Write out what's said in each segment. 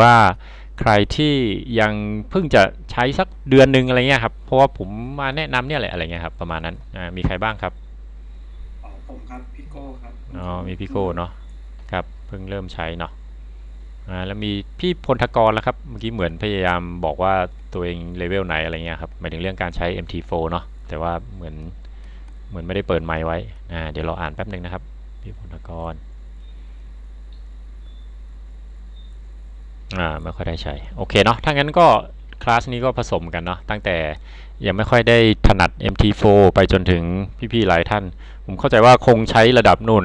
ว่าใครที่ยังเพิ่งจะใช้สักเดือนหนึ่งอะไรเงี้ยครับ เพราะว่าผมมาแนะนำเนี่ยแหละอะไรเงี้ยครับประมาณนั้นอ่ามีใครบ้างครับอ๋อผมครับพี่โก้ครับอ๋อมีพี่โก้เนาะครับเพิ่งเริ่มใช้เนาะอ่าแล้วมีพี่พลทกรแล้วครับเมื่อกี้เหมือนพยายามบอกว่าตัวเองเลเวลไหนอะไรเงี้ยครับหมายถึงเรื่องการใช้ MT4 เนาะแต่ว่าเหมือนเหมือนไม่ได้เปิดไมค์ไว้อ่าเดี๋ยวเราอ่านแป๊บหนึ่งนะครับพี่พลทกร อ่าไม่ค่อยได้ใช้โอเคเนาะถ้างั้นก็คลาสนี้ก็ผสมกันเนาะตั้งแต่ยังไม่ค่อยได้ถนัด MT4 ไปจนถึงพี่ๆหลายท่าน ผมเข้าใจว่าคงใช้ระดับนู่น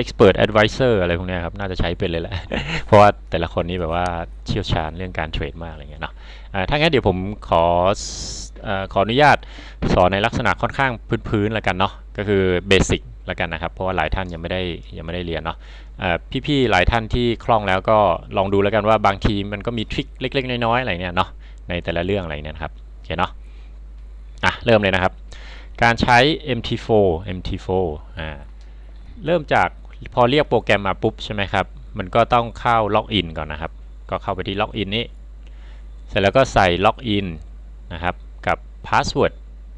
Expert advisor อะไรพวกเนี้ยครับ น่าจะใช้เป็นเลยแหละ เพราะว่าแต่ละคนนี้แบบว่าเชี่ยวชาญเรื่องการเทรดมากอะไรเงี้ยเนาะอ่าถ้างั้นเดี๋ยวผมขออขออนุญาตสอนในลักษณะค่อนข้างพื้นๆแล้วกันเนาะก็คือเบสิก แล้วกันนะครับ เพราะว่าหลายท่านยังไม่ได้ยังไม่ได้เรียนเนาะพี่ๆหลายท่านที่คล่องแล้วก็ลองดูแล้วกันว่าบางทีมันก็มีทริคเล็ก ๆ น้อยๆอะไรเนี่ยเนาะในแต่ละเรื่องอะไรเนี่ยครับโอเคเนาะอะเริ่มเลยนะครับ การใช้ MT4 MT4 อ่าเริ่มจากพอเรียกโปรแกรมมาปุ๊บใช่ไหมครับ มันก็ต้องเข้าล็อกอินก่อนนะครับ ก็เข้าไปที่ล็อกอินนี้ เสร็จแล้วก็ใส่ล็อกอินนะครับ กับพาสเวิร์ด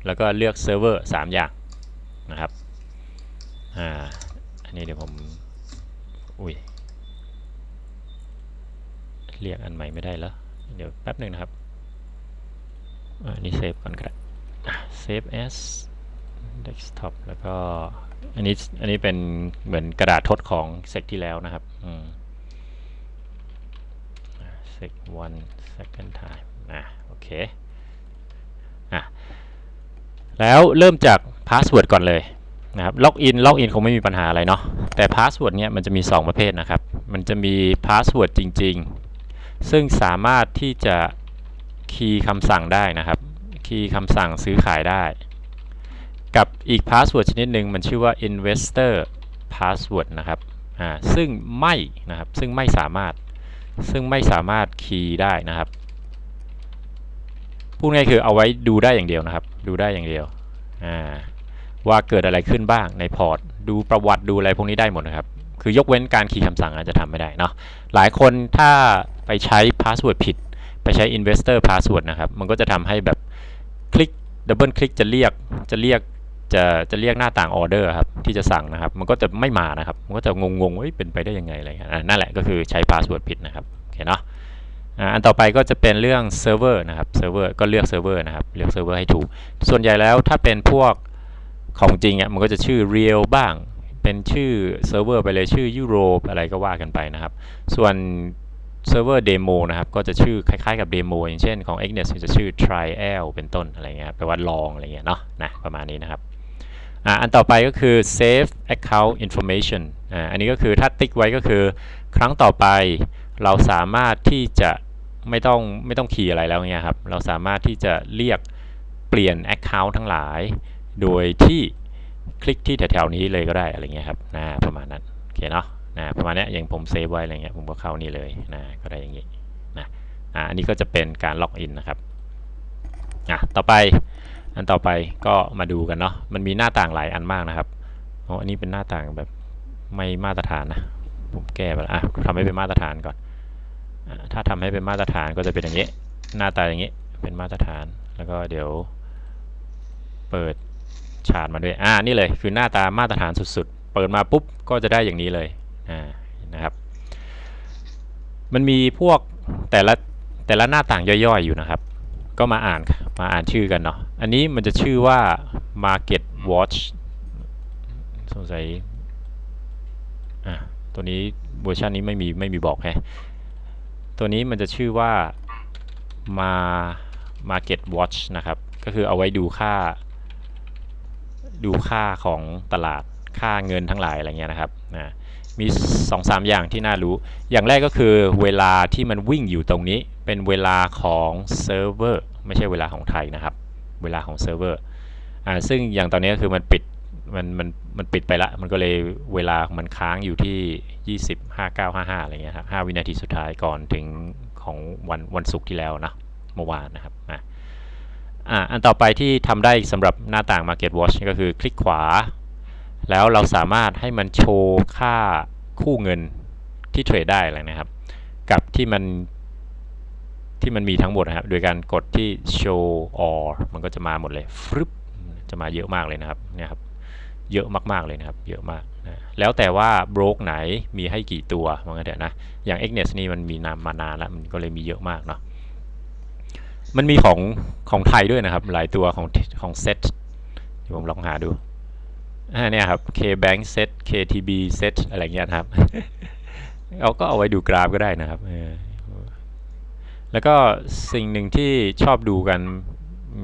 แล้วก็เลือกเซิร์ฟเวอร์3อย่างนะครับ อ่า อันนี้เดี๋ยวผม อุ้ย เรียกอันใหม่ไม่ได้แล้ว เดี๋ยวแป๊บหนึ่งนะครับอ่านี่เซฟก่อนก็ได้เซฟ as desktop แล้วก็ อันนี้ อันนี้เป็นเหมือนกระดาษทดของเซกที่แล้วนะครับ อืมเซก one second time อะโอเค อะ แล้วเริ่มจากพาสเวิร์ดก่อนเลย นะครับล็อกอินล็อกอินคงไม่มีปัญหาอะไรเนาะแต่พาสเวิร์ดเนี่ยมันจะมี 2 ประเภทนะครับ มันจะมีพาสเวิร์ดจริง ๆ ซึ่งสามารถที่จะคีย์คำสั่งได้นะครับ คีย์คำสั่งซื้อขายได้ กับอีกพาสเวิร์ดชนิดหนึ่งมันชื่อว่า investor password นะครับอ่าซึ่งไม่นะครับซึ่งไม่สามารถซึ่งไม่สามารถคีย์ได้นะครับพูดง่ายคือเอาไว้ดูได้อย่างเดียวนะครับ ดูได้อย่างเดียวอ่า ว่าเกิดอะไรขึ้นบ้างในพอร์ต ดูประวัติดูอะไรพวกนี้ได้หมดนะครับ คือยกเว้นการคีย์คำสั่งอาจจะทำไม่ได้เนาะหลายคนถ้าไปใช้พาสเวิร์ดผิด ไปใช้ investor password นะครับ มันก็จะทำให้แบบคลิกดับเบิลคลิกจะเรียกจะเรียกจะจะเรียกหน้าต่างออเดอร์ครับที่จะสั่งนะครับ มันก็จะไม่มานะครับ มันก็จะงงๆว่าเอ้ยเป็นไปได้ยังไงอะไรเงี้ยนั่นแหละก็คือใช้พาสเวิร์ดผิดนะครับโอเคเนาะอะอันต่อไปก็จะเป็นเรื่องเซิร์ฟเวอร์นะครับเซิร์ฟเวอร์ก็เลือกเซิร์ฟเวอร์นะครับเลือกเซิร์ฟเวอร์ให้ถูก ส่วนใหญ่แล้วถ้าเป็นพวก ของจริงอะมันก็จะชื่อ real บ้าง เป็นชื่อเซิร์ฟเวอร์ไปเลยชื่อยุโรปอะไรก็ว่ากันไปนะครับ ส่วนเซิร์ฟเวอร์เดโมนะครับ ก็จะชื่อคล้ายๆกับเดโมอย่างเช่นของ Xnet จะชื่อ trial เป็นต้นอะไรเงี้ยแปลว่าลองอะไรเงี้ยเนาะนะประมาณนี้นะครับอ่าอันต่อไปก็คือ save account information อ่าอันนี้ก็คือถ้าติ๊กไว้ก็คือ ครั้งต่อไปเราสามารถที่จะไม่ต้องไม่ต้องคีย์อะไรแล้วเนี่ยครับ เราสามารถที่จะเรียกเปลี่ยน account ทั้งหลาย โดยที่คลิกที่แถวๆนี้เลยก็ได้อะไรเงี้ยครับนะประมาณนั้นโอเคเนาะนะประมาณนี้อย่างผมเซฟไว้อะไรเงี้ยผมก็เข้านี่เลยนะก็ได้อย่างงี้นะอ่าอันนี้ก็จะเป็นการล็อกอินนะครับอะต่อไปอันต่อไปก็มาดูกันเนาะมันมีหน้าต่างหลายอันมากนะครับอ๋ออันนี้เป็นหน้าต่างแบบไม่มาตรฐานนะผมแก้ไปอะทำให้เป็นมาตรฐานก่อนอถ้าทำให้เป็นมาตรฐานก็จะเป็นอย่างนี้ หน้าตาอย่างนี้เป็นมาตรฐานแล้วก็เดี๋ยวเปิด ฉาดมาด้วยอ่านี่เลยคือหน้าตามาตรฐานสุดๆ เปิดมาปุ๊บก็จะได้อย่างนี้เลยอ่านะครับ มันมีพวกแต่ละแต่ละหน้าต่างย่อยๆอยู่นะครับ ก็มาอ่านมาอ่านชื่อกันเนาะอันนี้มันจะชื่อว่า Market Watch สงสัยอะตัวนี้เวอร์ชันนี้ไม่มีไม่มีบอกแฮะตัวนี้มันจะชื่อว่ามา Market Watch นะครับ ก็คือเอาไว้ดูค่า ดูค่าของตลาดค่าเงินทั้งหลายอะไรเงี้ยนะครับนะมี2อสอย่างที่น่ารู้ อย่างแรกก็คือเวลาที่มันวิ่งอยู่ตรงนี้ เป็นเวลาของเซิร์ฟเวอร์ไม่ใช่เวลาของไทยนะครับ เวลาของเซิร์ฟเวอร์อ่าซึ่งอย่างตอนนี้ก็คือมันปิดมันมันมันปิดไปละ มันก็เลยเวลามันค้างอยู่ที่ 20 5955 อะไรเงี้ยครับ5วินาทีสุดท้ายก่อนถึงของวันวันศุกร์ที่แล้วนะเมื่อวานนะครับอะ อ่าอันต่อไปที่ทำได้สำหรับหน้าต่าง Market Watch ก็คือคลิกขวา แล้วเราสามารถให้มันโชว์ค่าคู่เงินที่เทรดได้เลยนะครับ กับที่มันที่มันมีทั้งหมดนะครับ โดยการกดที่ show all มันก็จะมาหมดเลยฟรึบจะมาเยอะมากเลยนะครับเนี่ยครับเยอะมากๆเลยนะครับ เยอะมากนะแล้วแต่ว่าบล็อกไหนมีให้กี่ตัวมันก็เดี๋ยวนะ อย่าง Xnet นี่มันมีนามมานานแล้วมันก็เลยมีเยอะมากเนาะ มันมีของของไทยด้วยนะครับ หลายตัวของของเซตผมลองหาดูอ่าเนี่ยครับ KBank Set KTB Set อะไรเงี้ยครับ เอาก็เอาไว้ดูกราฟก็ได้นะครับ แล้วก็สิ่งหนึ่งที่ชอบดูกัน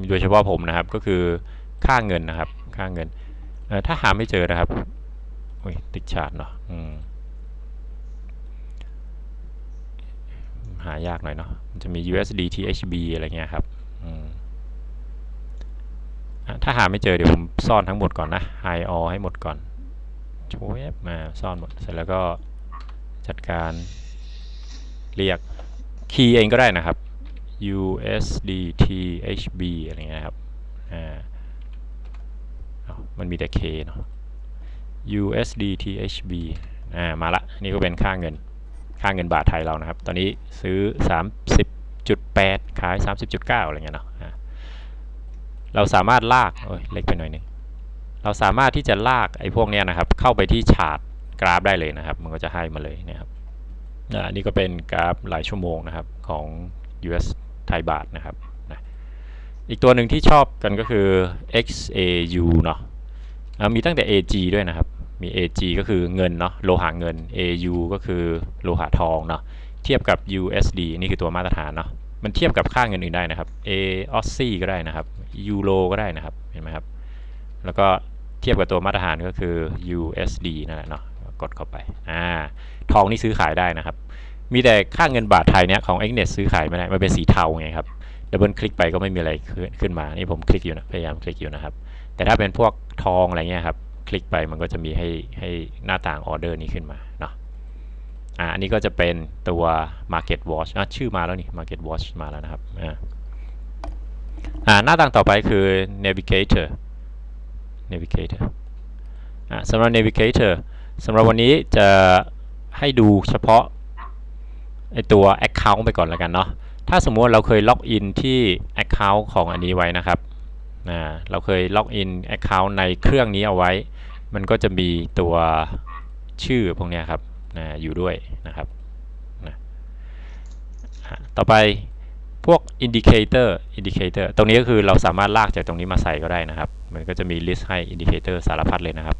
โดยเฉพาะผมนะครับ ก็คือค่าเงินนะครับ ค่าเงิน ถ้าหาไม่เจอนะครับ โอ้ยติดชาร์จเนาะอืม หายากหน่อยเนาะมันจะมี USD THB อะไรเงี้ยครับอืมถ้าหาไม่เจอเดี๋ยวผมซ่อนทั้งหมดก่อนนะ high all ให้หมดก่อนโชว์แอปมาซ่อนหมด เสร็จแล้วก็จัดการเรียกคีย์เองก็ได้นะครับ USDTHB อะไรเงี้ยครับ อ่ามันมีแต่ K เนาะ USDTHB อ่า มาละ นี่ก็เป็นค่าเงิน ค่าเงินบาทไทยเรานะครับ ตอนนี้ซื้อ 30.8 ขาย 30.9 อะไรเงี้ยเนาะเราสามารถลากโอ้ยเล็กไปหน่อยหนึงเราสามารถที่จะลากไอ้พวกเนี้ยนะครับ เข้าไปที่ชาร์ตกราฟได้เลยนะครับ มันก็จะให้มาเลยนะครับอ่าอันนี้ก็เป็นกราฟรายชั่วโมงนะครับของ US ไทยบาทนะครับนะอีกตัวหนึ่งที่ชอบกันก็คือ XAU เนาะมีตั้งแต่ AG ด้วยนะครับ มี AG ก็คือเงินเนาะโลหะเงิน AU ก็คือโลหะทองเนาะเทียบกับ USD นี่คือตัวมาตรฐานเนาะมันเทียบกับค่าเงินอื่นได้นะครับ A Aussie ก็ได้นะครับ Euro ก็ได้นะครับเห็นไหมครับแล้วก็เทียบกับตัวมาตรฐานก็คือ USD นั่นแหละเนาะกดเข้าไปอ่าทองนี่ซื้อขายได้นะครับ มีแต่ค่าเงินบาทไทยเนี่ยของ Xnet ซื้อขายไม่ได้มันเป็นสีเทาไงครับดับเบิลคลิกไปก็ไม่มีอะไรขึ้นขึ้นมานี่ผมคลิกอยู่นะพยายามคลิกอยู่นะครับแต่ถ้าเป็นพวกทองอะไรเงี้ยครับ คลิกไปมันก็จะมีให้ให้หน้าต่างออเดอร์นี้ขึ้นมาเนาะอ่าอันนี้ก็จะเป็นตัว Market Watch อะชื่อมาแล้วนี่ Market Watch มาแล้วนะครับอ่าอ่าหน้าต่างต่อไปคือ Navigator Navigator อ่าสำหรับ Navigator สำหรับวันนี้จะให้ดูเฉพาะไอตัว Account ไปก่อนแล้วกันเนาะถ้าสมมติเราเคยล็อกอินที่ Account ของอันนี้ไว้นะครับเราเคยล็อกอิน Account ในเครื่องนี้เอาไว้ มันก็จะมีตัวชื่อพวกนี้ครับนะอยู่ด้วยนะครับนะต่อไปพวก indicator indicator ตรงนี้ก็คือเราสามารถลากจากตรงนี้มาใส่ก็ได้นะครับ มันก็จะมี list ให้ indicator สารพัดเลยนะครับ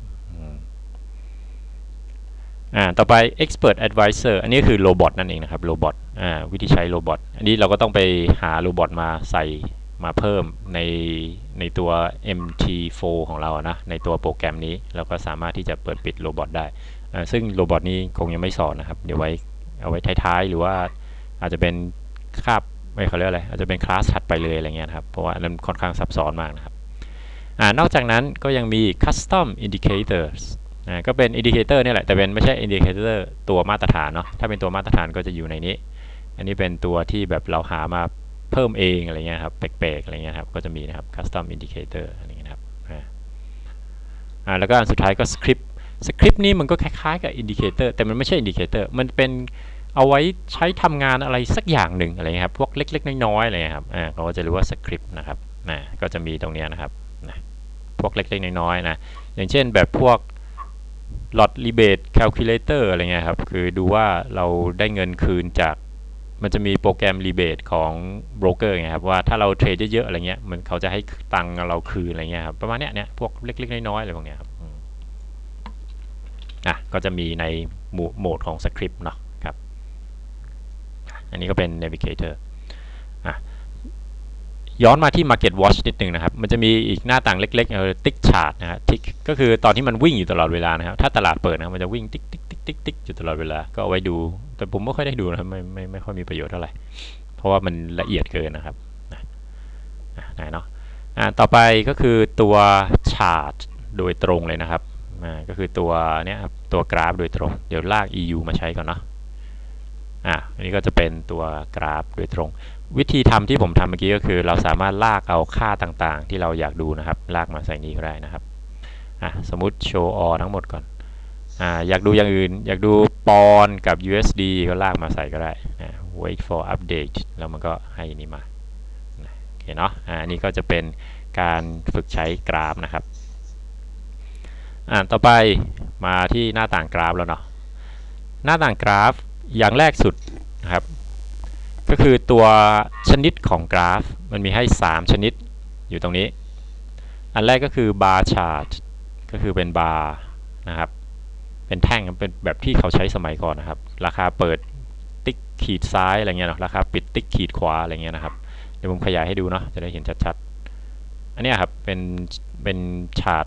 อ่าต่อไป expert advisor อันนี้คือโรบอทนั่นเองนะครับโรบอทอ่าวิธีใช้โรบอทอันนี้เราก็ต้องไปหาโรบอทมาใส่ มาเพิ่มในในตัว MT4 ของเราอะนะในตัวโปรแกรมนี้เราก็สามารถที่จะเปิดปิดโรบอทได้ ซึ่งโรบอทนี้คงยังไม่สอนนะครับ เดี๋ยวไว้เอาไว้ท้ายๆ หรือว่าอาจจะเป็นคาบไม่เขาเรียกอะไรอาจจะเป็นคลาสถัดไปเลยอะไรเงี้ยครับ เพราะว่ามันค่อนข้างซับซ้อนมากนะครับอนอกจากนั้นก็ยังมี custom indicators ก็เป็น indicator เนี่ยแหละแต่เป็นไม่ใช่ indicator ตัวมาตรฐานเนาะถ้าเป็นตัวมาตรฐานก็จะอยู่ในนี้ อันนี้เป็นตัวที่แบบเราหามา เพิ่มเองอะไรเงี้ยครับแปลกๆอะไรเงี้ยครับก็จะมีนะครับ custom indicator อะไรเงี้ยครับอ่าแล้วก็อันสุดท้ายก็ script script นี่มันก็คล้ายๆกับ indicator แต่มันไม่ใช่ indicator มันเป็นเอาไว้ใช้ทำงานอะไรสักอย่างหนึ่งอะไรเงี้ยครับพวกเล็กๆน้อยๆอะไรเงี้ยครับอ่าเขาก็จะรู้ว่า script นะครับนะก็จะมีตรงเนี้ยนะครับนะพวกเล็กๆน้อยๆนะอย่างเช่นแบบพวก lot rebate calculator อะไรเงี้ยครับคือดูว่าเราได้เงินคืนจาก มันจะมีโปรแกรม rebate ของโบรกเกอร์ไงครับว่าถ้าเราเทรดเยอะๆอะไรเงี้ยมันเขาจะให้ตังค์เราคืนอะไรเงี้ยครับประมาณเนี้ยเนี่ยพวกเล็กๆน้อยๆอะไรพวกเนี้ยครับอะก็จะมีในโหมดโหมดของสคริปต์เนาะครับอันนี้ก็เป็น navigator อะย้อนมาที่ Market Watch นิดนึงนะครับ มันจะมีอีกหน้าต่างเล็กๆเออติ๊กชาร์ตนะฮะติ๊กก็คือตอนที่มันวิ่งอยู่ตลอดเวลานะครับ ถ้าตลาดเปิดนะมันจะวิ่งติ๊กติ๊ก ติ๊กติ๊กติ๊กอยู่ตลอดเวลา ก็เอาไว้ดู แต่ผมไม่ค่อยได้ดูนะครับไม่ไม่ไม่ค่อยมีประโยชน์เท่าไหร่ เพราะว่ามันละเอียดเกินนะครับนะอะเนาะอ่าต่อไปก็คือตัวชาร์ตโดยตรงเลยนะครับอ่าก็คือตัวเนี้ยครับตัวกราฟโดยตรง เดี๋ยวลาก EU มาใช้ก่อนเนาะอะอันนี้ก็จะเป็นตัวกราฟโดยตรง วิธีทำที่ผมทำเมื่อกี้ก็คือ เราสามารถลากเอาค่าต่างๆ ที่เราอยากดูนะครับ ลากมาใส่นี้ก็ได้นะครับอะสมมติโชว์ all ทั้งหมดก่อน อ่าอยากดูอย่างอื่น อยากดูปอนกับ USD ก็ลากมาใส่ก็ได้นะ wait for update แล้วมันก็ให้นี้มาโอเคเนาะอ่าอันนี้ก็จะเป็นการฝึกใช้กราฟนะครับอ่าต่อไปมาที่หน้าต่างกราฟแล้วเนาะหน้าต่างกราฟอย่างแรกสุดนะครับ ก็คือตัวชนิดของกราฟ มันมีให้ 3 ชนิดอยู่ตรงนี้ อันแรกก็คือ bar chart ก็คือเป็น bar นะครับ เป็นแท่งเป็นแบบที่เขาใช้สมัยก่อนนะครับ ราคาเปิดติ๊กขีดซ้ายอะไรเงี้ยเนาะราคาปิดติ๊กขีดขวาอะไรเงี้ยนะครับเดี๋ยวผมขยายให้ดูเนาะจะได้เห็นชัดๆ อันนี้ครับเป็นเป็นชาร์ต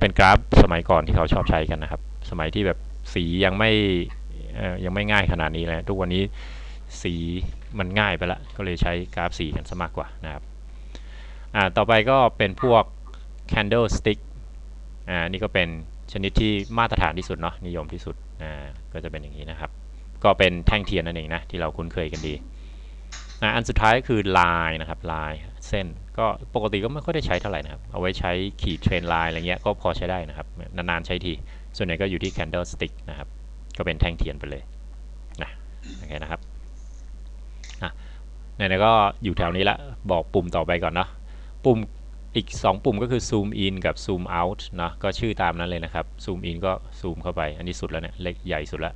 เป็นกราฟสมัยก่อนที่เขาชอบใช้กันนะครับ สมัยที่แบบสียังไม่ยังไม่ง่ายขนาดนี้เลยทุกวันนี้สีมันง่ายไปละก็เลยใช้กราฟสีกันซะมากกว่านะครับอ่าต่อไปก็เป็นพวก candlestick อ่านี่ก็เป็น ชนิดที่มาตรฐานที่สุดเนาะนิยมที่สุดอ่าก็จะเป็นอย่างนี้นะครับ ก็เป็นแท่งเทียนนั่นเองนะที่เราคุ้นเคยกันดีอ่าอันสุดท้ายก็คือลายนะครับลายเส้นก็ปกติก็ไม่ค่อยได้ใช้เท่าไหร่นะครับ เอาไว้ใช้ขีดเทรนไลน์อะไรเงี้ยก็พอใช้ได้นะครับ นานๆใช้ที ส่วนใหญ่ก็อยู่ที่ candlestick นะครับ ก็เป็นแท่งเทียนไปเลยนะโอเคนะครับอะไหนๆก็อยู่แถวนี้ละบอกปุ่มต่อไปก่อนเนาะปุ่ม อีก 2 ปุ่มก็คือ zoom in กับ zoom out เนาะก็ชื่อตามนั้นเลยนะครับ zoom in ก็ซูมเข้าไป อันนี้สุดแล้วเนี่ย เล็กใหญ่สุดล้ว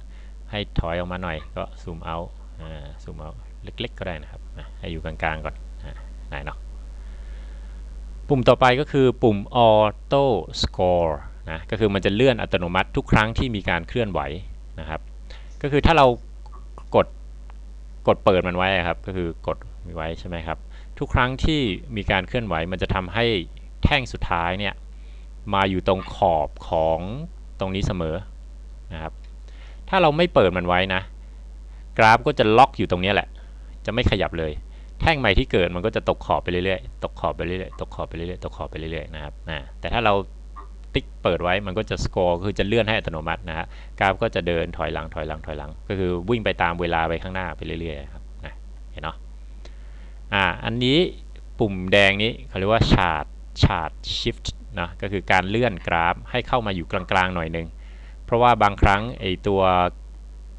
ให้ถอยออกมาหน่อยก็ zoom out อ่า zoom out เล็กๆ ก็ได้นะครับ ให้อยู่กลางๆ ก่อนอ่าไหนเนาะปุ่มต่อไปก็คือปุ่ม auto score นะก็คือมันจะเลื่อนอัตโนมัติทุกครั้งที่มีการเคลื่อนไหวนะครับ ก็คือถ้าเรากดกดเปิดมันไว้ครับ ก็คือกดไว้ใช่ไหมครับ ทุกครั้งที่มีการเคลื่อนไหวมันจะทำให้แท่งสุดท้ายเนี่ยมาอยู่ตรงขอบของตรงนี้เสมอนะครับ ถ้าเราไม่เปิดมันไว้นะ กราฟก็จะล็อกอยู่ตรงนี้แหละ จะไม่ขยับเลย แท่งใหม่ที่เกิดมันก็จะตกขอบไปเรื่อยๆ ตกขอบไปเรื่อยๆ ตกขอบไปเรื่อยๆ ตกขอบไปเรื่อยๆ นะครับนะแต่ถ้าเราติ๊กเปิดไว้มันก็จะสกอร์คือจะเลื่อนให้อัตโนมัตินะฮะ กราฟก็จะเดินถอยหลังถอยหลังถอยหลัง ก็คือวิ่งไปตามเวลาไปข้างหน้าไปเรื่อยๆ ครับนะเห็นเนาะ อ่าอันนี้ปุ่มแดงนี้เขาเรียกว่า chart chart shift นะก็คือการเลื่อนกราฟให้เข้ามาอยู่กลางๆหน่อยหนึง เพราะว่าบางครั้งไอตัว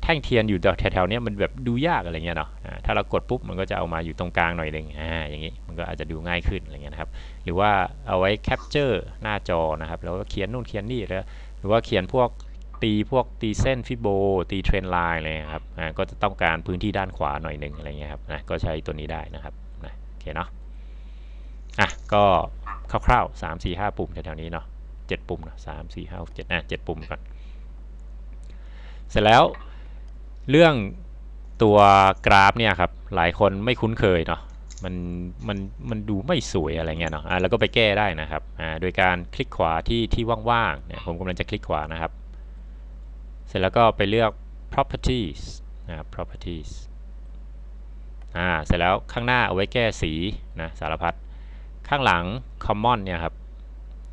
แท่งเทียนอยู่แถวๆนี้มันแบบดูยากอะไรเงี้ยเนาะอ่าถ้าเรากดปุ๊บมันก็จะเอามาอยู่ตรงกลางหน่อยหนึ่งอ่าอย่างนี้มันก็อาจจะดูง่ายขึ้นอะไรเงี้ยนะครับหรือว่าเอาไว้แคปเจอร์หน้าจอนะครับแล้วก็เขียนนู่นเขียนนี่แล้วหรือว่าเขียนพวกตีพวกตีเส้นฟิโบตีเทรนไลน์อะไรเงี้ยครับอ่าก็จะต้องการพื้นที่ด้านขวาหน่อยหนึ่งอะไรเงี้ยครับนะก็ใช้ตัวนี้ได้นะครับ เคเนาะอะก็คร่าวๆสามสี่ห้าปุ่มแถวๆนี้เนาะเจ็ดปุ่มเนอะสามสี่ห้าเจ็ดอะเจ็ดปุ่มก่อน เสร็จแล้วเรื่องตัวกราฟเนี่ยครับหลายคนไม่คุ้นเคยเนาะมันมันมันดูไม่สวยอะไรเงี้ยเนาะอะแล้วก็ไปแก้ได้นะครับอ่าโดยการคลิกขวาที่ที่ว่างๆเนี่ยผมกำลังจะคลิกขวานะครับ เสร็จแล้วก็ไปเลือก properties นะครับ properties อ่าเสร็จแล้วข้างหน้าเอาไว้แก้สีนะสารพัดข้างหลัง common เนี่ยครับ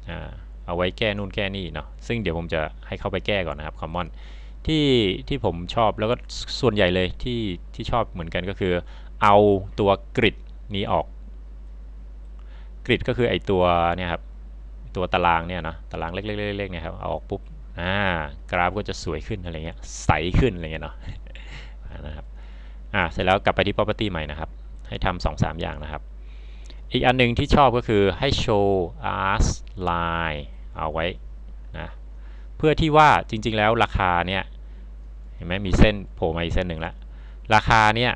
อ่าเอาไว้แก้นู่นแก้นี่เนาะซึ่งเดี๋ยวผมจะให้เข้าไปแก้ก่อนนะครับ common ที่ที่ผมชอบแล้วก็ส่วนใหญ่เลยที่ที่ชอบเหมือนกันก็คือ เอาตัวกริดนี้ออก กริดก็คือไอตัวเนี่ยครับตัวตารางเนี่ยนะตารางเล็กๆๆๆเนี่ยครับเอาออกปุ๊บอ่ากราฟก็จะสวยขึ้นอะไรเงี้ยใสขึ้นอะไรเงี้ยเนาะนะครับ อ่าเสร็จแล้วกลับไปที่ property ใหม่นะครับ ให้ทำสองสามอย่างนะครับ อีกอันหนึงที่ชอบก็คือให้ show as line เอาไว้นะเพื่อที่ว่าจริงๆแล้วราคาเนี่ยเห็นไหมมีเส้นโผล่มาอีกเส้นหนึ่งแล้วราคาเนี่ย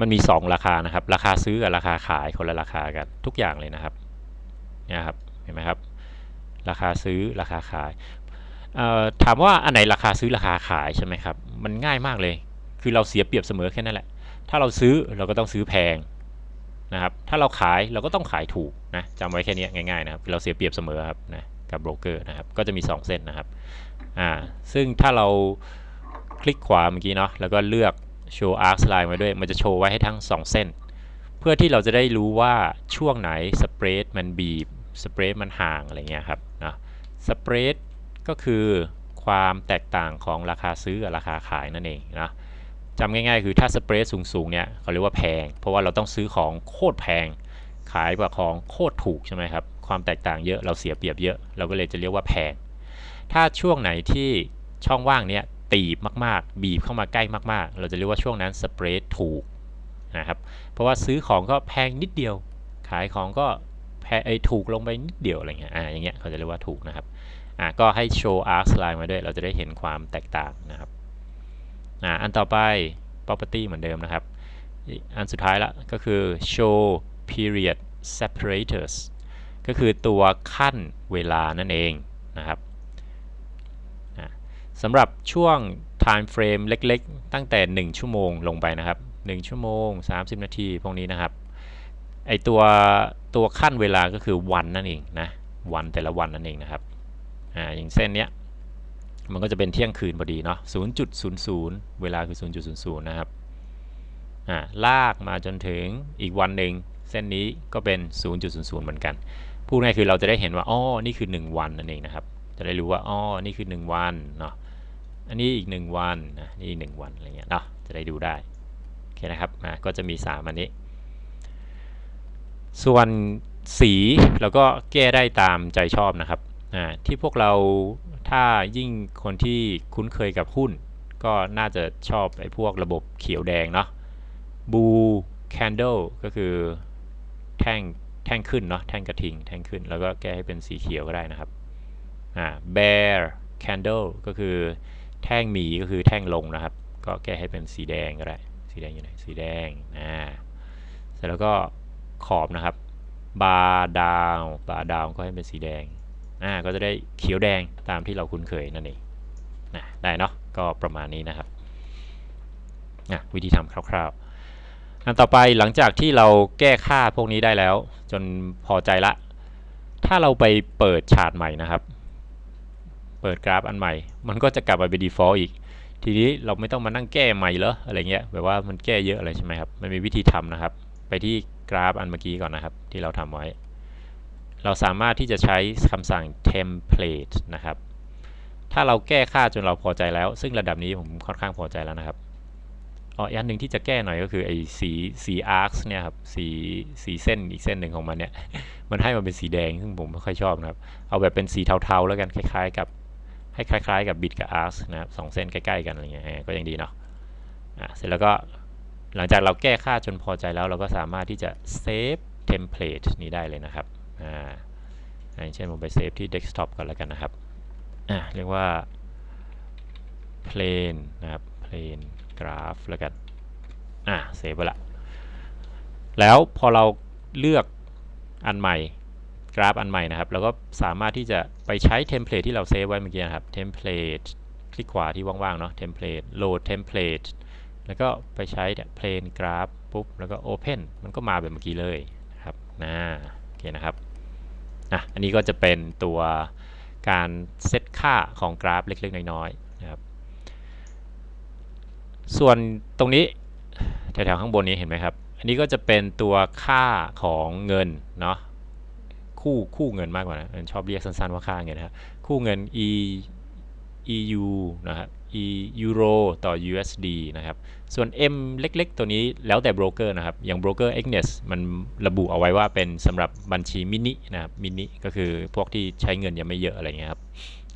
มันมี 2 ราคานะครับ ราคาซื้อกับราคาขายคนละราคากันทุกอย่างเลยนะครับเนี่ยครับเห็นไหมครับ ราคาซื้อราคาขายถามว่าอันไหนราคาซื้อราคาขายใช่ไหมครับ มันง่ายมากเลย คือเราเสียเปรียบเสมอแค่นั้นแหละ ถ้าเราซื้อเราก็ต้องซื้อแพงนะครับ ถ้าเราขายเราก็ต้องขายถูกนะจำไว้แค่นี้ง่ายๆนะครับ เราเสียเปรียบเสมอครับนะกับโบรกเกอร์นะครับ ก็จะมี 2 เส้นนะครับ อ่า ซึ่งถ้าเราคลิกขวาเมื่อกี้เนาะ แล้วก็เลือก show arc line ไว้ด้วย มันจะโชว์ไว้ให้ทั้ง 2 เส้น เพื่อที่เราจะได้รู้ว่าช่วงไหนสเปรดมันบีบ สเปรดมันห่างอะไรเงี้ยครับนะสเปรดก็คือความแตกต่างของราคาซื้อกับราคาขายนั่นเองนะ จำง่ายๆ คือถ้าสเปรดสูงๆเนี่ยเขาเรียกว่าแพง เพราะว่าเราต้องซื้อของโคตรแพง ขายกว่าของโคตรถูกใช่ไหมครับ ความแตกต่างเยอะเราเสียเปรียบเยอะ เราก็เลยจะเรียกว่าแพง ถ้าช่วงไหนที่ช่องว่างเนี้ยตีบมากๆ บีบเข้ามาใกล้มากๆ เราจะเรียกว่าช่วงนั้นสเปรดถูกนะครับ เพราะว่าซื้อของก็แพงนิดเดียว ขายของก็แพงไอ้ถูกลงไปนิดเดียวอะไรเงี้ย อ่า อย่างเงี้ยเขาจะเรียกว่าถูกนะครับ อ่าก็ให้โชว์ arc line มาด้วย เราจะได้เห็นความแตกต่างนะครับ อ่าอันต่อไป property เหมือนเดิมนะครับ อันสุดท้ายละก็คือ show period separators ก็คือตัวขั้นเวลานั่นเองนะครับสำหรับช่วง time frame เล็กๆ ตั้งแต่ 1 ชั่วโมงลงไปนะครับ 1 ชั่วโมง 30 นาทีพวกนี้นะครับ ไอตัวตัวขั้นเวลาก็คือวันนั่นเองนะ วันแต่ละวันนั่นเองนะครับ อ่า อย่างเส้นเนี้ย มันก็จะเป็นเที่ยงคืนพอดีเนาะ0.00 เวลาคือ 0.00 นะครับ อ่า ลากมาจนถึงอีกวันหนึ่งเส้นนี้ก็เป็น 0.00 เหมือนกัน พูดง่ายคือเราจะได้เห็นว่า อ๋อ นี่คือ 1 วันนั่นเองนะครับ จะได้รู้ว่า อ๋อ นี่คือ 1 วันเนาะ อันนี้อีก 1 วันนะ นี่อีก 1 วันอะไรเงี้ยเนาะ จะได้ดูได้ โอเคนะครับ อ่า ก็จะมี 3 อันนี้ ส่วนสีเราก็แก้ได้ตามใจชอบนะครับ ที่พวกเราถ้ายิ่งคนที่คุ้นเคยกับหุ้น ก็น่าจะชอบไอ้พวกระบบเขียวแดงเนาะ blue candle ก็คือแท่งแท่งขึ้นเนาะแท่งกระทิงแท่งขึ้นแล้วก็แก้ให้เป็นสีเขียวก็ได้นะครับอ่า bear candle ก็คือแท่งหมีก็คือแท่งลงนะครับ ก็แก้ให้เป็นสีแดงก็ได้ สีแดงอยู่ไหนสีแดงอ่าเสร็จแล้วก็ขอบนะครับ bar down bar down ก็ให้เป็นสีแดง อ่าก็จะได้เขียวแดงตามที่เราคุ้นเคยนั่นเองนะได้เนาะก็ประมาณนี้นะครับนะวิธีทำคร่าวๆอันต่อไปหลังจากที่เราแก้ค่าพวกนี้ได้แล้ว จนพอใจละ ถ้าเราไปเปิดชาร์ตใหม่นะครับ เปิดกราฟอันใหม่ มันก็จะกลับมาเป็น default อีก ทีนี้เราไม่ต้องมานั่งแก้ใหม่เหรออะไรเงี้ยแบบว่ามันแก้เยอะอะไรใช่ไหมครับมันมีวิธีทำนะครับ ไปที่กราฟอันเมื่อกี้ก่อนนะครับ ที่เราทำไว้ เราสามารถที่จะใช้คำสั่ง template นะครับ ถ้าเราแก้ค่าจนเราพอใจแล้ว ซึ่งระดับนี้ผมค่อนข้างพอใจแล้วนะครับอ๋ออันหนึ่งที่จะแก้หน่อยก็คือไอ้สีสี arcs เนี่ยครับสีสีเส้นอีกเส้นหนึ่งของมันเนี่ย มันให้มันเป็นสีแดงซึ่งผมไม่ค่อยชอบนะครับ เอาแบบเป็นสีเทาๆแล้วกันคล้ายๆกับให้คล้ายๆกับบิดกับ arcs นะครับสองเส้นใกล้ๆกันอะไรเงี้ยก็ยังดีเนาะอะเสร็จแล้วก็หลังจากเราแก้ค่าจนพอใจแล้วเราก็สามารถที่จะ save template นี้ได้เลยนะครับ อ่าอย่างเช่นผมไปเซฟที่ desktop ก่อนแล้วกันนะครับอ่าเรียกว่า plane นะครับ plane graph แล้วกันอ่าเซฟไปละแล้วพอเราเลือกอันใหม่กราฟอันใหม่นะครับเราก็สามารถที่จะไปใช้เทมเพลตที่เราเซฟไว้เมื่อกี้นะครับเทมเพลตคลิกขวาที่ว่างๆเนาะเทมเพลตโหลดเทมเพลตแล้วก็ไปใช้เนี่ย plane graph ปุ๊บแล้วก็ open มันก็มาแบบเมื่อกี้เลยนะครับนะโอเคนะครับ อะอันนี้ก็จะเป็นตัวการเซตค่าของกราฟเล็กๆ น้อยๆนะครับ ส่วนตรงนี้แถวๆข้างบนนี้เห็นไหมครับ อันนี้ก็จะเป็นตัวค่าของเงินเนาะคู่คู่เงินมากกว่านะชอบเรียกสั้นๆว่าค่าเงินนะครับคู่เงิน e EU นะครับ e euro ต่อ USD นะครับ ส่วน M เล็กๆ ตัวนี้แล้วแต่โบรกเกอร์นะครับ อย่างโบรกเกอร์ Exness มันระบุเอาไว้ว่าเป็นสำหรับบัญชีมินินะครับ มินิก็คือพวกที่ใช้เงินยังไม่เยอะอะไรเงี้ยครับ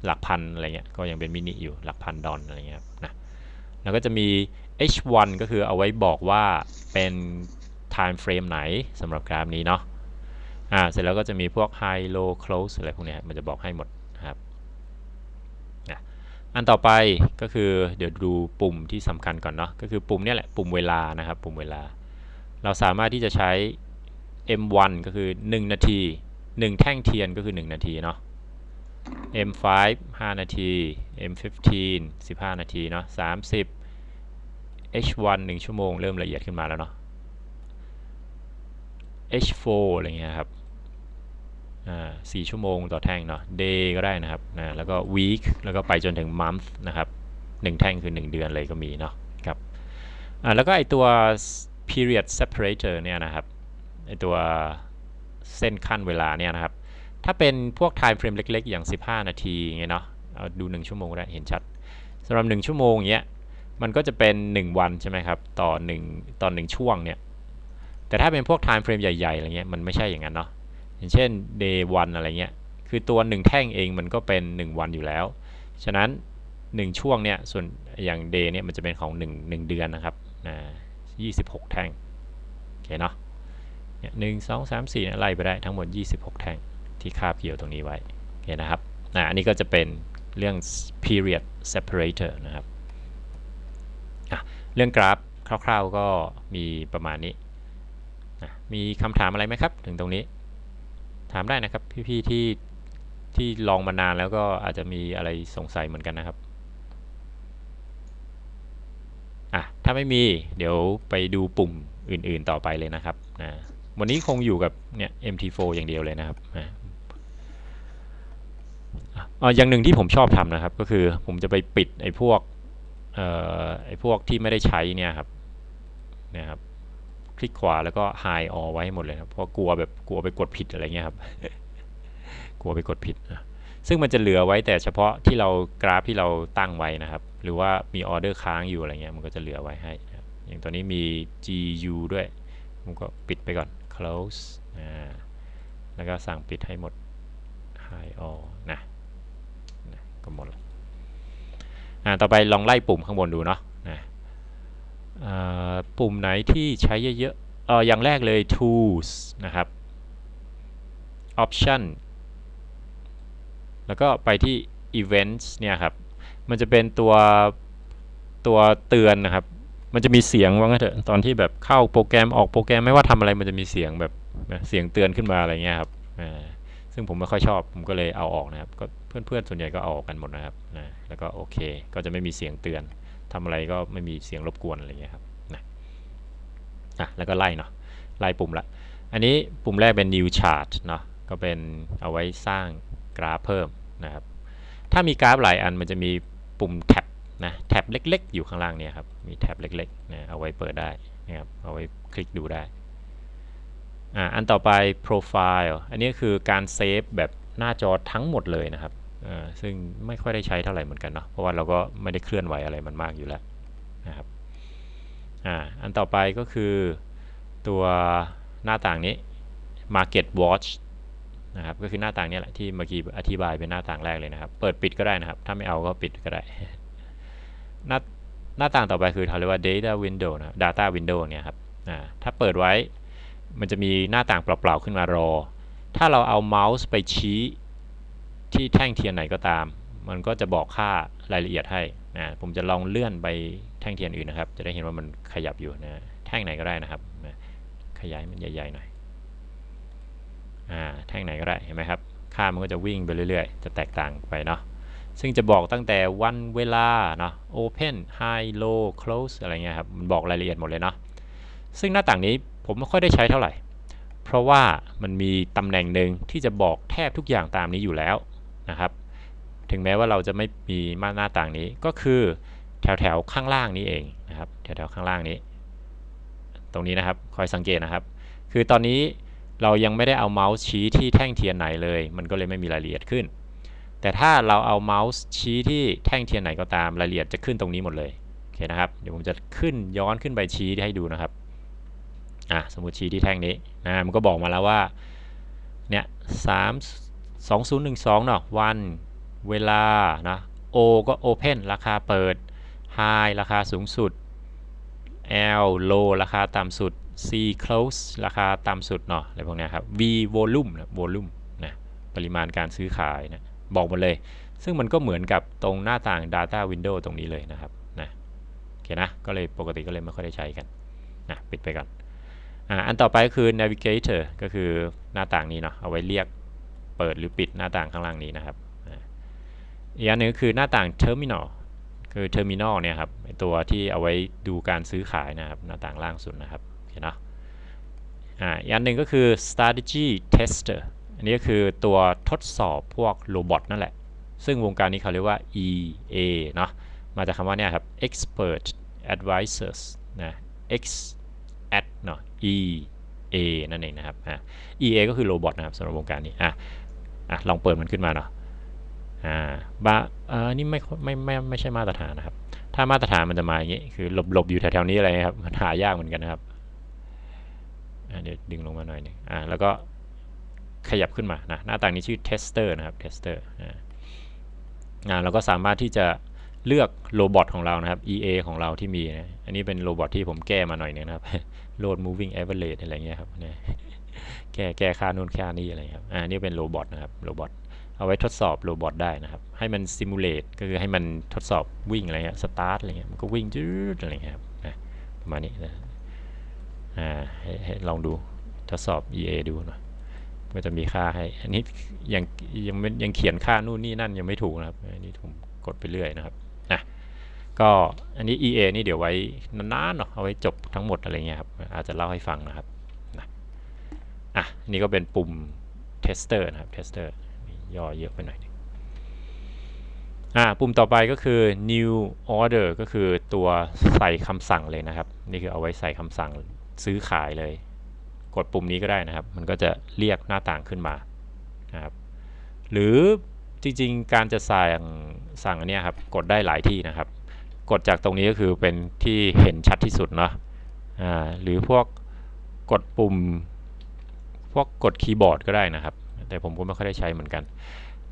หลักพันอะไรเงี้ย ก็ยังเป็นมินิอยู่ หลักพันดอลอะไรเงี้ยครับนะ แล้วก็จะมี H1 ก็คือเอาไว้บอกว่าเป็น time frame ไหนสำหรับกราฟนี้เนาะ อ่า เสร็จแล้วก็จะมีพวก high low close อะไรพวกเนี้ยมันจะบอกให้หมด อันต่อไปก็คือเดี๋ยวดูปุ่มที่สำคัญก่อนเนาะก็คือปุ่มนี้แหละปุ่มเวลานะครับปุ่มเวลา เราสามารถที่จะใช้ M1 ก็คือ 1 นาที 1 แท่งเทียนก็คือ 1 นาทีเนาะ M5 5 นาที M15 15 นาทีเนาะ30 H1 1 ชั่วโมงเริ่มละเอียดขึ้นมาแล้วเนาะ H4 อะไรเงี้ยครับ สี่ชั่วโมงต่อแท่งเนาะ day ก็ได้นะครับนะแล้วก็ week แล้วก็ไปจนถึง month นะครับหนึ่งแท่งคือ 1 เดือนเลยก็มีเนาะครับอ่าแล้วก็ไอตัว period separator เนี่ยนะครับไอตัวเส้นขั้นเวลาเนี่ยนะครับ ถ้าเป็นพวก time frame เล็ก ๆ อย่าง 15 นาทีอย่างเงี้ยเนาะเอาดู 1 ชั่วโมงได้เห็นชัดสำหรับ 1 ชั่วโมงเงี้ยมันก็จะเป็น 1 วันใช่ไหมครับ ต่อ1ต่อ1ช่วงเนี่ยแต่ถ้าเป็นพวก time frame ใหญ่ ๆอะไรเงี้ยมันไม่ใช่อย่างนั้นเนาะ อย่างเช่น day 1อะไรเงี้ยคือตัว 1 แท่งเองมันก็เป็น 1 วันอยู่แล้ว ฉะนั้นหนึ่งช่วงเนี่ยส่วนอย่าง day เนี่ยมันจะเป็นของหนึ่งหนึ่งเดือนนะครับอ่ายี่สิบหกแท่งโอเคเนาะเนี่ยหนึ่งสองสามสี่ไล่ไปได้ทั้งหมด 26 แท่งที่คาบเกี่ยวตรงนี้ไว้โอเคนะครับอ่าอันนี้ก็จะเป็นเรื่อง period separator นะครับเรื่องกราฟคร่าวๆก็มีประมาณนี้ มีคำถามอะไรไหมครับ ถึงตรงนี้ ถามได้นะครับพี่ๆที่ที่ลองมานานแล้วก็อาจจะมีอะไรสงสัยเหมือนกันนะครับอะถ้าไม่มีเดี๋ยวไปดูปุ่มอื่นๆต่อไปเลยนะครับนะวันนี้คงอยู่กับเนี่ย MT4 อย่างเดียวเลยนะครับอะอ๋ออย่างหนึ่งที่ผมชอบทำนะครับก็คือผมจะไปปิดไอ้พวกไอ้พวกที่ไม่ได้ใช้เนี่ยครับนี่ยครับ คลิกขวาแล้วก็ hide all ไว้ให้หมดเลยครับเพราะกลัวแบบกลัวไปกดผิดอะไรเงี้ยครับ กลัวไปกดผิดนะซึ่งมันจะเหลือไว้แต่เฉพาะที่เรากราฟที่เราตั้งไว้นะครับ หรือว่ามีออเดอร์ค้างอยู่อะไรเงี้ยมันก็จะเหลือไว้ให้ อย่างตัวนี้มี GU ด้วยผมก็ปิดไปก่อน close อ่าแล้วก็สั่งปิดให้หมด hide all นะนะก็หมดแล้วอ่าต่อไปลองไล่ปุ่มข้างบนดูเนาะ ปุ่มไหนที่ใช้เยอะๆเอออย่างแรกเลย tools นะครับ option แล้วก็ไปที่ events เนี่ยครับ มันจะเป็นตัวตัวเตือนนะครับ มันจะมีเสียงว่างั้นเถอะ ตอนที่แบบเข้าโปรแกรมออกโปรแกรมไม่ว่าทำอะไรมันจะมีเสียงแบบเสียงเตือนขึ้นมาอะไรเงี้ยครับ ซึ่งผมไม่ค่อยชอบ ผมก็เลยเอาออกนะครับ ก็เพื่อนๆส่วนใหญ่ก็เอาออกกันหมดนะครับนะแล้วก็โอเค ก็จะไม่มีเสียงเตือน ทำอะไรก็ไม่มีเสียงรบกวนอะไรเงี้ยครับนะอะแล้วก็ไล่เนาะไล่ปุ่มละ อันนี้ปุ่มแรกเป็น new chart เนาะก็เป็นเอาไว้สร้างกราฟเพิ่มนะครับถ้ามีกราฟหลายอันมันจะมีปุ่มแท็บนะแท็บเล็ก ๆ อยู่ข้างล่างเนี่ยครับมีแท็บเล็กๆนะเอาไว้เปิดได้นะครับเอาไว้คลิกดูได้อ่าอันต่อไป profile อันนี้คือการเซฟแบบหน้าจอทั้งหมดเลยนะครับ ซึ่งไม่ค่อยได้ใช้เท่าไหร่เหมือนกันเนาะเพราะว่าเราก็ไม่ได้เคลื่อนไหวอะไรมันมากอยู่แล้วนะครับอ่าอันต่อไปก็คือตัวหน้าต่างนี้ market watch นะครับก็คือหน้าต่างนี้แหละที่เมื่อกี้อธิบายเป็นหน้าต่างแรกเลยนะครับ เปิดปิดก็ได้นะครับ ถ้าไม่เอาก็ปิดก็ได้หน้าหน้าต่างต่อไปคือเขาเรียกว่า data window นะ data window เนี่ยครับอ่าถ้าเปิดไว้มันจะมีหน้าต่างเปล่าๆขึ้นมารอ ถ้าเราเอาเมาส์ไปชี้ ที่แท่งเทียนไหนก็ตาม มันก็จะบอกค่ารายละเอียดให้นะผมจะลองเลื่อนไปแท่งเทียนอื่นนะครับ จะได้เห็นว่ามันขยับอยู่นะแท่งไหนก็ได้นะครับนะขยายมันใหญ่ๆหน่อยอ่าแท่งไหนก็ได้เห็นไหมครับ ค่ามันก็จะวิ่งไปเรื่อยๆ จะแตกต่างไปเนาะซึ่งจะบอกตั้งแต่วันเวลาเนาะ open high low close อะไรเงี้ยครับ มันบอกรายละเอียดหมดเลยเนาะ ซึ่งหน้าต่างนี้ผมไม่ค่อยได้ใช้เท่าไหร่ เพราะว่ามันมีตำแหน่งหนึ่งที่จะบอกแทบทุกอย่างตามนี้อยู่แล้ว นะครับ ถึงแม้ว่าเราจะไม่มีมาหน้าต่างนี้ก็คือแถวแถวข้างล่างนี้เองนะครับ แถวแถวข้างล่างนี้ ตรงนี้นะครับคอยสังเกตนะครับ คือตอนนี้เรายังไม่ได้เอาเมาส์ชี้ที่แท่งเทียนไหนเลย มันก็เลยไม่มีรายละเอียดขึ้น แต่ถ้าเราเอาเมาส์ชี้ที่แท่งเทียนไหนก็ตามรายละเอียดจะขึ้นตรงนี้หมดเลยโอเคนะครับเดี๋ยวผมจะขึ้นย้อนขึ้นไปชี้ให้ดูนะครับอะสมมติชี้ที่แท่งนี้นะมันก็บอกมาแล้วว่าเนี่ยสาม สองศูนย์หนึ่งสองเนาะวันเวลานะ O ก็ Open ราคาเปิด High ราคาสูงสุด L low ราคาต่ำสุด C close ราคาต่ำสุดเนาะอะไรพวกนี้ครับ V volume นะ volume นะปริมาณการซื้อขายนะบอกหมดเลย ซึ่งมันก็เหมือนกับตรงหน้าต่าง data window ตรงนี้เลยนะครับนะโอเคนะ ก็เลยปกติก็เลยไม่ค่อยได้ใช้กันนะปิดไปก่อนอ่าอันต่อไปก็คือ navigator ก็คือหน้าต่างนี้เนาะเอาไว้เรียก ปิดหรือปิดหน้าต่างข้างล่างนี้นะครับอีกอันหนึงก็คือหน้าต่าง terminal คือ terminal เนี่ยครับตัวที่เอาไว้ดูการซื้อขายนะครับหน้าต่างล่างสุดนะครับโอเคเนาะอ่าอีกอันหนึ่งก็คือ strategy tester อันนี้ก็คือตัวทดสอบพวกโรบอทนั่นแหละ ซึ่งวงการนี้เขาเรียกว่า EA เนาะมาจากคำว่าเนี่ยครับ expert advisors นะ X at เนาะ EA นั่นเองนะครับอะ EA ก็คือโรบอทนะครับสำหรับวงการนี้อะ อะลองเปิดมันขึ้นมาเนาะอ่าบาอ่านี่ไม่ไม่ไม่ไม่ใช่มาตรฐานนะครับ ถ้ามาตรฐานมันจะมาอย่างนี้คือหลบหลบอยู่แถวๆนี้อะไรครับมันหายากเหมือนกันนะครับอะเดี๋ยวดึงลงมาหน่อยนึงอ่าแล้วก็ขยับขึ้นมานะหน้าต่างนี้ชื่อ tester นะครับ tester อ่าอ่าเราก็สามารถที่จะเลือกโรบอทของเรานะครับ EA ของเราที่มีนะ อันนี้เป็นโรบอทที่ผมแก้มาหน่อยนึงนะครับ load moving average อะไรเงี้ยครับนะ แก้แก้ค่านู่นค่านี่อะไรครับอ่านี่เป็นโรบอทนะครับโรบอทเอาไว้ทดสอบโรบอทได้นะครับ ให้มัน simulate ก็คือให้มันทดสอบวิ่งอะไรเงี้ย start อะไรเงี้ยมันก็วิ่งจืดอะไรเงี้ยครับนะประมาณนี้นะอ่าให้ให้ลองดูทดสอบ EA ดูหน่อยก็จะมีค่าให้ อันนี้ยังยังไม่ยังเขียนค่านู่นนี่นั่นยังไม่ถูกนะครับ อันนี้ผมกดไปเรื่อยนะครับอะก็อันนี้ EA นี่เดี๋ยวไว้นานๆเนาะเอาไว้จบทั้งหมดอะไรเงี้ยครับอาจจะเล่าให้ฟังนะครับ อะ นี่ก็เป็นปุ่ม tester นะครับ tester ย่อเยอะไปหน่อยอ่าปุ่มต่อไปก็คือ new order ก็คือตัวใส่คำสั่งเลยนะครับ นี่คือเอาไว้ใส่คำสั่งซื้อขายเลย กดปุ่มนี้ก็ได้นะครับ มันก็จะเรียกหน้าต่างขึ้นมานะครับหรือจริงๆ การจะสั่งสั่งอันนี้ครับ กดได้หลายที่นะครับ กดจากตรงนี้ก็คือเป็นที่เห็นชัดที่สุดเนาะอ่าหรือพวกกดปุ่ม พวกกดคีย์บอร์ดก็ได้นะครับ แต่ผมก็ไม่ค่อยได้ใช้เหมือนกัน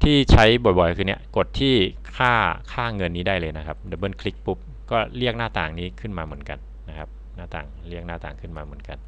ที่ใช้บ่อยๆ คือเนี้ยกดที่ค่าค่าเงินนี้ได้เลยนะครับดับเบิลคลิกปุ๊บก็เรียกหน้าต่างนี้ขึ้นมาเหมือนกันนะครับ หน้าต่างเรียกหน้าต่างขึ้นมาเหมือนกัน